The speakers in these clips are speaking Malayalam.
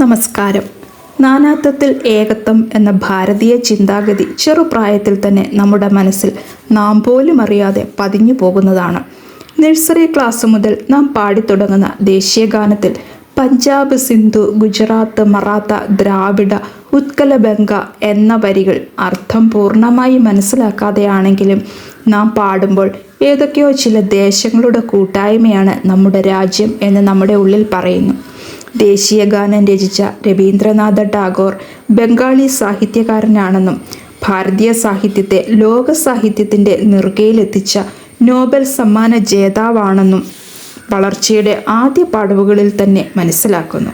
നമസ്കാരം. നാനാത്വത്തിൽ ഏകത്വം എന്ന ഭാരതീയ ചിന്താഗതി ചെറുപ്രായത്തിൽ തന്നെ നമ്മുടെ മനസ്സിൽ നാം പോലും അറിയാതെ പതിഞ്ഞു പോകുന്നതാണ്. നഴ്സറി ക്ലാസ് മുതൽ നാം പാടിത്തുടങ്ങുന്ന ദേശീയ ഗാനത്തിൽ പഞ്ചാബ് സിന്ധു ഗുജറാത്ത് മറാത്ത ദ്രാവിഡ ഉത്കല ബംഗ എന്ന വരികൾ അർത്ഥം പൂർണമായി മനസ്സിലാക്കാതെയാണെങ്കിലും നാം പാടുമ്പോൾ ഏതൊക്കെയോ ചില ദേശങ്ങളുടെ കൂട്ടായ്മയാണ് നമ്മുടെ രാജ്യം എന്ന് നമ്മുടെ ഉള്ളിൽ പറയുന്നു. ദേശീയ ഗാനം രചിച്ച രവീന്ദ്രനാഥ ടാഗോർ ബംഗാളി സാഹിത്യകാരനാണെന്നും ഭാരതീയ സാഹിത്യത്തെ ലോക സാഹിത്യത്തിന്റെ നെറുകയിലെത്തിച്ച നോബൽ സമ്മാന ജേതാവാണെന്നും വളർച്ചയുടെ ആദ്യ പാടവുകളിൽ തന്നെ മനസ്സിലാക്കുന്നു.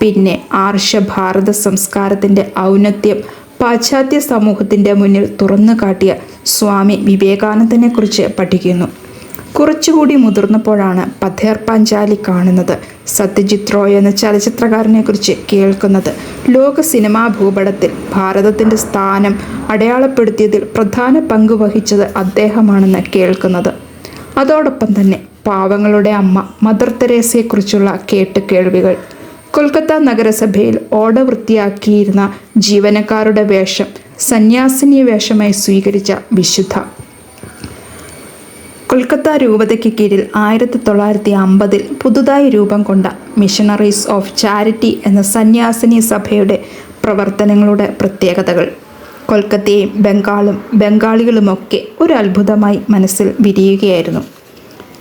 പിന്നെ ആർഷ ഭാരത സംസ്കാരത്തിന്റെ ഔന്നത്യം പാശ്ചാത്യ സമൂഹത്തിന്റെ മുന്നിൽ തുറന്നു കാട്ടിയ സ്വാമി വിവേകാനന്ദനെക്കുറിച്ച് പഠിക്കുന്നു. കുറച്ചുകൂടി മുതിർന്നപ്പോഴാണ് പഥേർ പാഞ്ചാലി കാണുന്നത് സത്യജിത് റോയ് എന്ന ചലച്ചിത്രകാരനെക്കുറിച്ച് കേൾക്കുന്നത്. ലോക സിനിമാ ഭൂപടത്തിൽ ഭാരതത്തിന്റെ സ്ഥാനം അടയാളപ്പെടുത്തിയതിൽ പ്രധാന പങ്ക് വഹിച്ചത് അദ്ദേഹമാണെന്ന് കേൾക്കുന്നത്. അതോടൊപ്പം തന്നെ പാവങ്ങളുടെ അമ്മ മദർ തെരേസയെക്കുറിച്ചുള്ള കേട്ട് കേൾവികൾ കൊൽക്കത്ത നഗരസഭയിൽ ഓട വൃത്തിയാക്കിയിരുന്ന ജീവനക്കാരുടെ വേഷം സന്യാസിനി വേഷമായി സ്വീകരിച്ച വിശുദ്ധ കൊൽക്കത്ത രൂപതയ്ക്ക് കീഴിൽ ആയിരത്തി തൊള്ളായിരത്തി അമ്പതിൽ പുതുതായി രൂപം കൊണ്ട മിഷണറീസ് ഓഫ് ചാരിറ്റി എന്ന സന്യാസിനി സഭയുടെ പ്രവർത്തനങ്ങളുടെ പ്രത്യേകതകൾ. കൊൽക്കത്തയും ബംഗാളും ബംഗാളികളുമൊക്കെ ഒരു അത്ഭുതമായി മനസ്സിൽ വിരിയുകയായിരുന്നു.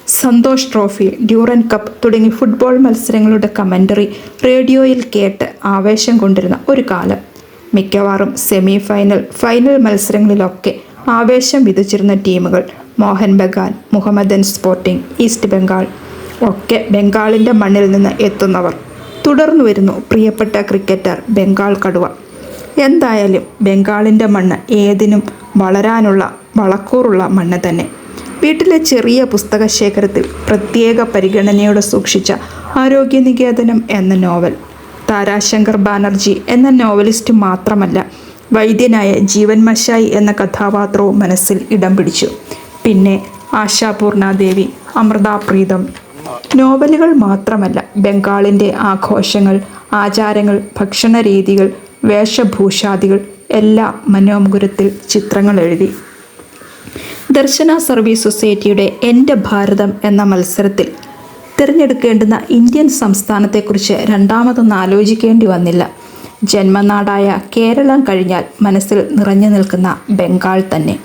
സന്തോഷ് ട്രോഫി ഡ്യൂറൻ കപ്പ് തുടങ്ങി ഫുട്ബോൾ മത്സരങ്ങളുടെ കമന്ററി റേഡിയോയിൽ കേട്ട് ആവേശം കൊണ്ടിരുന്ന ഒരു കാലം. മിക്കവാറും സെമി ഫൈനൽ ഫൈനൽ മത്സരങ്ങളിലൊക്കെ ആവേശം വിധിച്ചിരുന്ന ടീമുകൾ മോഹൻ ബഗാൻ മുഹമ്മദൻ സ്പോർട്ടിംഗ് ഈസ്റ്റ് ബംഗാൾ ഒക്കെ ബംഗാളിന്റെ മണ്ണിൽ നിന്ന് എത്തുന്നവർ. തുടർന്നു വരുന്നു പ്രിയപ്പെട്ട ക്രിക്കറ്റർ ബംഗാൾ കടുവ. എന്തായാലും ബംഗാളിന്റെ മണ്ണ് ഏതിനും വളരാനുള്ള വളക്കൂറുള്ള മണ്ണ് തന്നെ. വീട്ടിലെ ചെറിയ പുസ്തക ശേഖരത്തിൽ പ്രത്യേക പരിഗണനയോടെ സൂക്ഷിച്ച ആരോഗ്യനികേതനം എന്ന നോവൽ താരാശങ്കർ ബാനർജി എന്ന നോവലിസ്റ്റ് മാത്രമല്ല വൈദ്യനായ ജീവൻ മശായി എന്ന കഥാപാത്രവും മനസ്സിൽ ഇടം പിടിച്ചു. പിന്നെ ആശാപൂർണാദേവി ദേവി അമൃതാപ്രീതം. നോവലുകൾ മാത്രമല്ല ബംഗാളിന്റെ ആഘോഷങ്ങൾ ആചാരങ്ങൾ ഭക്ഷണരീതികൾ വേഷഭൂഷാദികൾ എല്ലാ മനോമുകുരത്തിൽ ചിത്രങ്ങൾ എഴുതി. ദർശന സർവീസ് സൊസൈറ്റിയുടെ എന്റെ ഭാരതം എന്ന മത്സരത്തിൽ തിരഞ്ഞെടുക്കേണ്ടുന്ന ഇന്ത്യൻ സംസ്ഥാനത്തെക്കുറിച്ച് രണ്ടാമതൊന്നും ആലോചിക്കേണ്ടി വന്നില്ല. ജന്മനാടായ കേരളം കഴിഞ്ഞാൽ മനസ്സിൽ നിറഞ്ഞു നിൽക്കുന്ന ബംഗാൾ തന്നെ.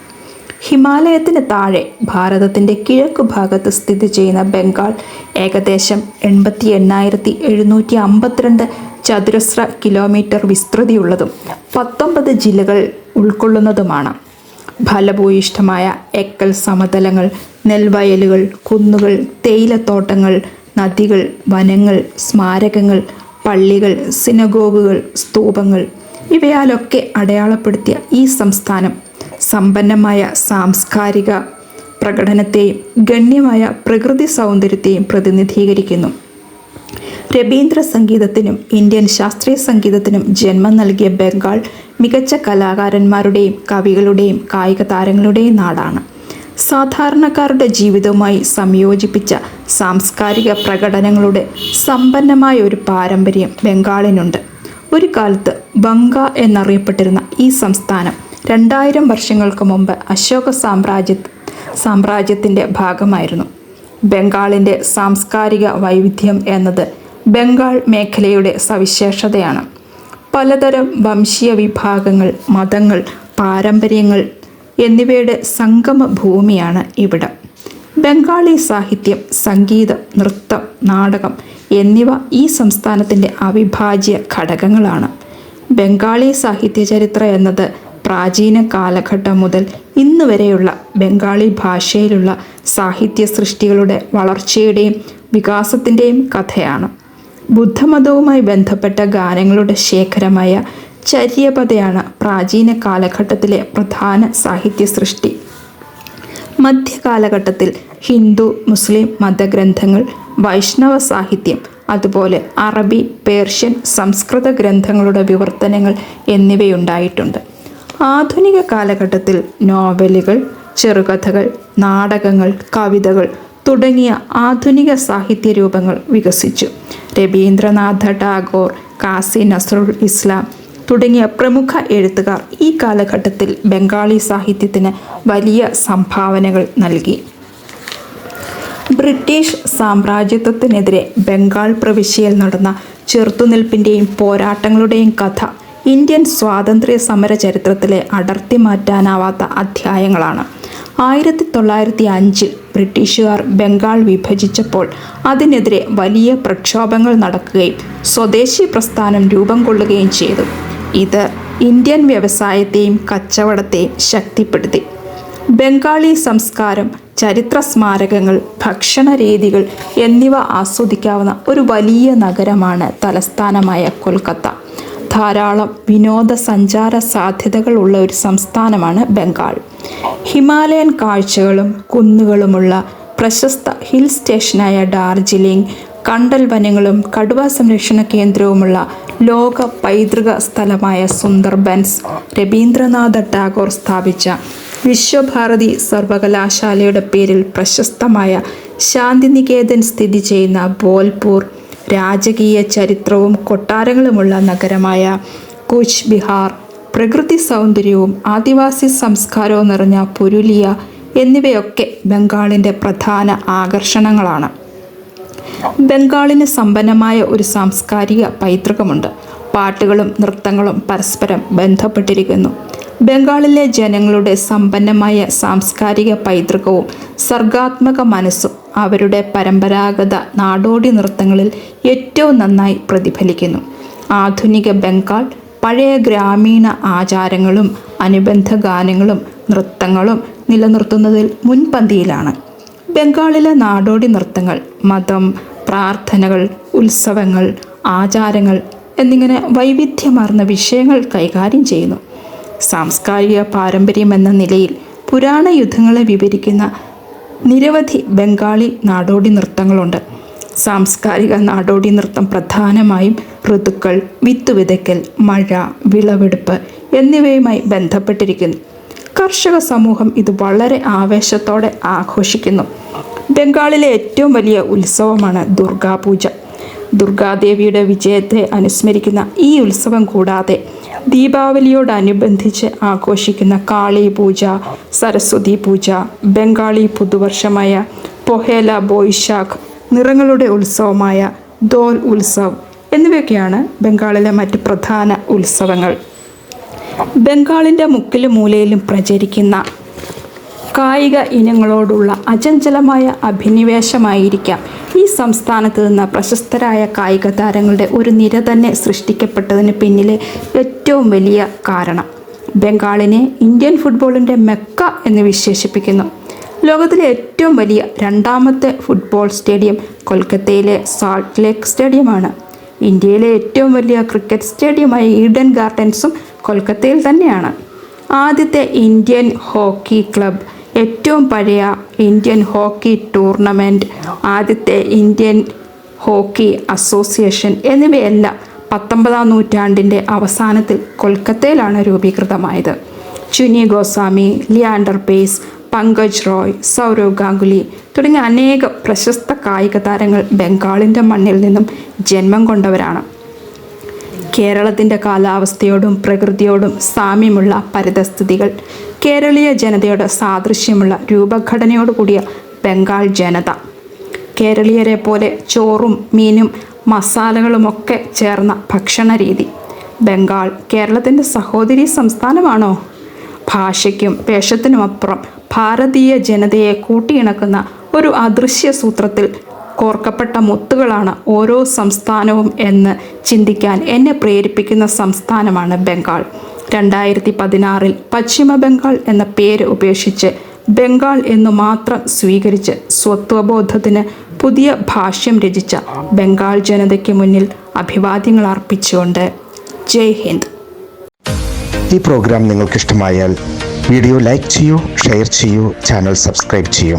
ഹിമാലയത്തിന് താഴെ ഭാരതത്തിന്റെ കിഴക്കു ഭാഗത്ത് സ്ഥിതി ചെയ്യുന്ന ബംഗാൾ ഏകദേശം എൺപത്തി എണ്ണായിരത്തി എഴുന്നൂറ്റി അമ്പത്തിരണ്ട് ചതുരശ്ര കിലോമീറ്റർ വിസ്തൃതിയുള്ളതും പത്തൊമ്പത് ജില്ലകൾ ഉൾക്കൊള്ളുന്നതുമാണ്. ഫലഭൂയിഷ്ഠമായ എക്കൽ സമതലങ്ങൾ നെൽവയലുകൾ കുന്നുകൾ തേയിലത്തോട്ടങ്ങൾ നദികൾ വനങ്ങൾ സ്മാരകങ്ങൾ പള്ളികൾ സിനഗോഗുകൾ സ്തൂപങ്ങൾ ഇവയാലൊക്കെ അടയാളപ്പെടുത്തിയ ഈ സംസ്ഥാനം സമ്പന്നമായ സാംസ്കാരിക പ്രകടനത്തെയും ഗണ്യമായ പ്രകൃതി സൗന്ദര്യത്തെയും പ്രതിനിധീകരിക്കുന്നു. രവീന്ദ്ര സംഗീതത്തിനും ഇന്ത്യൻ ശാസ്ത്രീയ സംഗീതത്തിനും ജന്മം നൽകിയ ബംഗാൾ മികച്ച കലാകാരന്മാരുടെയും കവികളുടെയും കായിക താരങ്ങളുടെയും നാടാണ്. സാധാരണക്കാരുടെ ജീവിതവുമായി സംയോജിപ്പിച്ച സാംസ്കാരിക പ്രകടനങ്ങളുടെ സമ്പന്നമായ ഒരു പാരമ്പര്യം ബംഗാളിനുണ്ട്. ഒരു കാലത്ത് ബംഗ എന്നറിയപ്പെട്ടിരുന്ന ഈ സംസ്ഥാനം രണ്ടായിരം വർഷങ്ങൾക്ക് മുമ്പ് അശോക സാമ്രാജ്യ സാമ്രാജ്യത്തിന്റെ ഭാഗമായിരുന്നു. ബംഗാളിന്റെ സാംസ്കാരിക വൈവിധ്യം എന്നത് ബംഗാൾ മേഖലയുടെ സവിശേഷതയാണ്. പലതരം വംശീയ വിഭാഗങ്ങൾ മതങ്ങൾ പാരമ്പര്യങ്ങൾ എന്നിവയുടെ സംഗമ ഭൂമിയാണ് ഇവിടം. ബംഗാളി സാഹിത്യം സംഗീതം നൃത്തം നാടകം എന്നിവ ഈ സംസ്ഥാനത്തിന്റെ അവിഭാജ്യ ഘടകങ്ങളാണ്. ബംഗാളി സാഹിത്യ ചരിത്രം എന്നത് പ്രാചീന കാലഘട്ടം മുതൽ ഇന്ന് വരെയുള്ള ബംഗാളി ഭാഷയിലുള്ള സാഹിത്യ സൃഷ്ടികളുടെ വളർച്ചയുടെയും വികാസത്തിന്റെയും കഥയാണ്. ബുദ്ധമതവുമായി ബന്ധപ്പെട്ട ഗാനങ്ങളുടെ ശേഖരമായ ചര്യപതയാണ് പ്രാചീന കാലഘട്ടത്തിലെ പ്രധാന സാഹിത്യ സൃഷ്ടി. മധ്യകാലഘട്ടത്തിൽ ഹിന്ദു മുസ്ലിം മതഗ്രന്ഥങ്ങൾ വൈഷ്ണവ സാഹിത്യം അതുപോലെ അറബി പേർഷ്യൻ സംസ്കൃത ഗ്രന്ഥങ്ങളുടെ വിവർത്തനങ്ങൾ എന്നിവയുണ്ടായിട്ടുണ്ട്. ആധുനിക കാലഘട്ടത്തിൽ നോവലുകൾ ചെറുകഥകൾ നാടകങ്ങൾ കവിതകൾ തുടങ്ങിയ ആധുനിക സാഹിത്യ രൂപങ്ങൾ വികസിച്ചു. രവീന്ദ്രനാഥ ടാഗോർ കാസി നസറുൽ ഇസ്ലാം തുടങ്ങിയ പ്രമുഖ എഴുത്തുകാർ ഈ കാലഘട്ടത്തിൽ ബംഗാളി സാഹിത്യത്തിന് വലിയ സംഭാവനകൾ നൽകി. ബ്രിട്ടീഷ് സാമ്രാജ്യത്വത്തിനെതിരെ ബംഗാൾ പ്രവിശ്യയിൽ നടന്ന ചെറുത്തുനിൽപ്പിന്റെയും പോരാട്ടങ്ങളുടെയും കഥ ഇന്ത്യൻ സ്വാതന്ത്ര്യ സമര ചരിത്രത്തിലെ അടർത്തി മാറ്റാനാവാത്ത അധ്യായങ്ങളാണ്. ആയിരത്തി തൊള്ളായിരത്തി അഞ്ചിൽ ബ്രിട്ടീഷുകാർ ബംഗാൾ വിഭജിച്ചപ്പോൾ അതിനെതിരെ വലിയ പ്രക്ഷോഭങ്ങൾ നടക്കുകയും സ്വദേശി പ്രസ്ഥാനം രൂപം കൊള്ളുകയും ചെയ്തു. ഇത് ഇന്ത്യൻ വ്യവസായത്തെയും കച്ചവടത്തെയും ശക്തിപ്പെടുത്തി. ബംഗാളി സംസ്കാരം ചരിത്ര സ്മാരകങ്ങൾ ഭക്ഷണ രീതികൾ എന്നിവ ആസ്വദിക്കാവുന്ന ഒരു വലിയ നഗരമാണ് തലസ്ഥാനമായ കൊൽക്കത്ത. ധാരാളം വിനോദസഞ്ചാര സാധ്യതകളുള്ള ഒരു സംസ്ഥാനമാണ് ബംഗാൾ. ഹിമാലയൻ കാഴ്ചകളും കുന്നുകളുമുള്ള പ്രശസ്ത ഹിൽ സ്റ്റേഷനായ ഡാർജിലിംഗ് കണ്ടൽ വനങ്ങളും കടുവ സംരക്ഷണ കേന്ദ്രവുമുള്ള ലോക പൈതൃക സ്ഥലമായ സുന്ദർബൻസ് രവീന്ദ്രനാഥ ടാഗോർ സ്ഥാപിച്ച വിശ്വഭാരതി സർവകലാശാലയുടെ പേരിൽ പ്രശസ്തമായ ശാന്തിനികേതൻ സ്ഥിതി ചെയ്യുന്ന ബോൽപൂർ രാജകീയ ചരിത്രവും കൊട്ടാരങ്ങളുമുള്ള നഗരമായ കൂച്ച് ബിഹാർ പ്രകൃതി സൗന്ദര്യവും ആദിവാസി സംസ്കാരവും നിറഞ്ഞ പുരുലിയ എന്നിവയൊക്കെ ബംഗാളിന്റെ പ്രധാന ആകർഷണങ്ങളാണ്. ബംഗാളിന് സമ്പന്നമായ ഒരു സാംസ്കാരിക പൈതൃകമുണ്ട്. പാട്ടുകളും നൃത്തങ്ങളും പരസ്പരം ബന്ധപ്പെട്ടിരിക്കുന്നു. ബംഗാളിലെ ജനങ്ങളുടെ സമ്പന്നമായ സാംസ്കാരിക പൈതൃകവും സർഗാത്മക മനസ്സും അവരുടെ പരമ്പരാഗത നാടോടി നൃത്തങ്ങളിൽ ഏറ്റവും നന്നായി പ്രതിഫലിക്കുന്നു. ആധുനിക ബംഗാൾ പഴയ ഗ്രാമീണ ആചാരങ്ങളും അനുബന്ധ ഗാനങ്ങളും നൃത്തങ്ങളും നിലനിർത്തുന്നതിൽ മുൻപന്തിയിലാണ്. ബംഗാളിലെ നാടോടി നൃത്തങ്ങൾ മതം പ്രാർത്ഥനകൾ ഉത്സവങ്ങൾ ആചാരങ്ങൾ എന്നിങ്ങനെ വൈവിധ്യമാർന്ന വിഷയങ്ങൾ കൈകാര്യം ചെയ്യുന്നു. സാംസ്കാരിക പാരമ്പര്യം എന്ന നിലയിൽ പുരാണ യുദ്ധങ്ങളെ വിവരിക്കുന്ന നിരവധി ബംഗാളി നാടോടി നൃത്തങ്ങളുണ്ട്. സാംസ്കാരിക നാടോടി നൃത്തം പ്രധാനമായും ഋതുക്കൾ വിത്തുവിതയ്ക്കൽ മഴ വിളവെടുപ്പ് എന്നിവയുമായി ബന്ധപ്പെട്ടിരിക്കുന്നു. കർഷക സമൂഹം ഇത് വളരെ ആവേശത്തോടെ ആഘോഷിക്കുന്നു. ബംഗാളിലെ ഏറ്റവും വലിയ ഉത്സവമാണ് ദുർഗാപൂജ. ദുർഗാദേവിയുടെ വിജയത്തെ അനുസ്മരിക്കുന്ന ഈ ഉത്സവം കൂടാതെ ദീപാവലിയോടനുബന്ധിച്ച് ആഘോഷിക്കുന്ന കാളി പൂജ സരസ്വതി പൂജ ബംഗാളി പുതുവർഷമായ പൊഹേല ബോയ്ശാഖ് നിറങ്ങളുടെ ഉത്സവമായ ദോൽ ഉത്സവ് എന്നിവയൊക്കെയാണ് ബംഗാളിലെ മറ്റ് പ്രധാന ഉത്സവങ്ങൾ. ബംഗാളിന്റെ മുക്കിലും മൂലയിലും പ്രചരിക്കുന്ന കായിക ഇനങ്ങളോടുള്ള അചഞ്ചലമായ അഭിനിവേശമായിരിക്കാം. ഈ സംസ്ഥാനത്ത് നിന്ന് പ്രശസ്തരായ കായിക താരങ്ങളുടെ ഒരു നിര തന്നെ സൃഷ്ടിക്കപ്പെട്ടതിന് പിന്നിലെ ഏറ്റവും വലിയ കാരണം ബംഗാളിനെ ഇന്ത്യൻ ഫുട്ബോളിന്റെ മെക്ക എന്ന് വിശേഷിപ്പിക്കുന്നു. ലോകത്തിലെ ഏറ്റവും വലിയ രണ്ടാമത്തെ ഫുട്ബോൾ സ്റ്റേഡിയം കൊൽക്കത്തയിലെ സാൾട്ട് ലേക്ക് സ്റ്റേഡിയമാണ്. ഇന്ത്യയിലെ ഏറ്റവും വലിയ ക്രിക്കറ്റ് സ്റ്റേഡിയമായ ഈഡൻ ഗാർഡൻസും കൊൽക്കത്തയിൽ തന്നെയാണ്. ആദ്യത്തെ ഇന്ത്യൻ ഹോക്കി ക്ലബ് ഏറ്റവും പഴയ ഇന്ത്യൻ ഹോക്കി ടൂർണമെന്റ് ആദ്യത്തെ ഇന്ത്യൻ ഹോക്കി അസോസിയേഷൻ എന്നിവയെല്ലാം പത്തൊമ്പതാം നൂറ്റാണ്ടിന്റെ അവസാനത്തിൽ കൊൽക്കത്തയിലാണ് രൂപീകൃതമായത്. ചുനി ഗോസ്വാമി ലിയാൻഡർ പേസ് പങ്കജ് റോയ് സൗരവ് ഗാംഗുലി തുടങ്ങിയ അനേകം പ്രശസ്ത കായിക താരങ്ങൾ ബംഗാളിന്റെ മണ്ണിൽ നിന്നും ജന്മം കൊണ്ടവരാണ്. കേരളത്തിന്റെ കാലാവസ്ഥയോടും പ്രകൃതിയോടും സാമ്യമുള്ള പരിതസ്ഥിതികൾ കേരളീയ ജനതയുടെ സാദൃശ്യമുള്ള രൂപഘടനയോട് കൂടിയ ബംഗാൾ ജനത. കേരളീയരെ പോലെ ചോറും മീനും മസാലകളുമൊക്കെ ചേർന്ന ഭക്ഷണ രീതി ബംഗാൾ കേരളത്തിന്റെ സഹോദരി സംസ്ഥാനമാണോ? ഭാഷയ്ക്കും വേഷത്തിനുമപ്പുറം ഭാരതീയ ജനതയെ കൂട്ടിയിണക്കുന്ന ഒരു അദൃശ്യ സൂത്രത്തിൽ കോർക്കപ്പെട്ട മുത്തുകളാണ് ഓരോ സംസ്ഥാനവും എന്ന് ചിന്തിക്കാൻ എന്നെ പ്രേരിപ്പിക്കുന്ന സംസ്ഥാനമാണ് ബംഗാൾ. രണ്ടായിരത്തി പതിനാറിൽ പശ്ചിമ ബംഗാൾ എന്ന പേര് ഉപേക്ഷിച്ച് ബംഗാൾ എന്നു മാത്രം സ്വീകരിച്ച് സ്വത്വബോധത്തിന് പുതിയ ഭാഷ്യം രചിച്ച ബംഗാൾ ജനതയ്ക്ക് മുന്നിൽ അഭിവാദ്യങ്ങൾ അർപ്പിച്ചുകൊണ്ട്. ജയ് ഹിന്ദ്. ഈ പ്രോഗ്രാം നിങ്ങൾക്ക് ഇഷ്ടമായാൽ വീഡിയോ ലൈക്ക് ചെയ്യൂ ഷെയർ ചെയ്യൂ ചാനൽ സബ്സ്ക്രൈബ് ചെയ്യൂ.